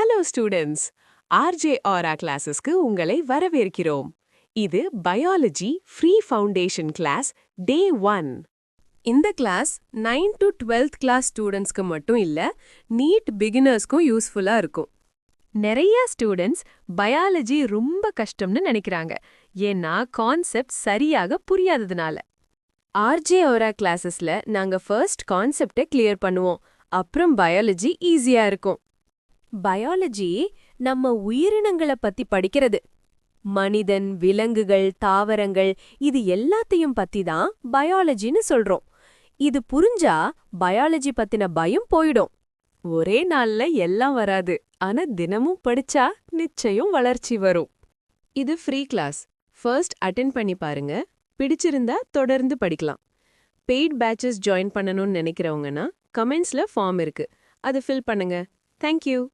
Hello students RJ ஆரா கிளாஸஸ்க்கு உங்களை வரவேற்கிறோம். இது biology free foundation class day one இந்த class nine to twelfth class ஸ்டூடெண்ட்ஸ்க்கு மட்டும் இல்ல நீட் பிகினர்ஸ்க்கும் யூஸ்ஃபுல்லா இருக்கும். நிறைய ஸ்டூடெண்ட்ஸ் பயாலஜி ரொம்ப கஷ்டம்னு நினைக்கிறாங்க. ஏன்னா கான்செப்ட் சரியாக புரியாததுனால. ஆர்ஜே ஓரா கிளாஸஸ்ல நாங்க ஃபர்ஸ்ட் கான்செப்டை கிளியர் பண்ணுவோம். அப்புறம் பயாலஜி ஈஸியா இருக்கும். பயாலஜி நம்ம உயிரினங்கள பத்தி படிக்கிறது. மனிதன் விலங்குகள் தாவரங்கள் இது எல்லாத்தையும் பத்தி தான் பயாலஜின்னு சொல்றோம். இது புரிஞ்சா பயாலஜி பத்தின பயம் போயிடும். ஒரே நாள்ல எல்லாம் வராது. ஆனா தினமும் படிச்சா நிச்சயம் வளர்ச்சி வரும். இது ஃப்ரீ கிளாஸ். ஃபர்ஸ்ட் அட்டென்ட் பண்ணி பாருங்க. பிடிச்சிருந்தா தொடர்ந்து படிக்கலாம். பெய்ட் பேட்சஸ் ஜாயின் பண்ணணும்னு நினைக்கிறவங்கன்னா கமெண்ட்ஸ்ல ஃபார்ம் இருக்கு. அதை ஃபில் பண்ணுங்க. தேங்க்யூ.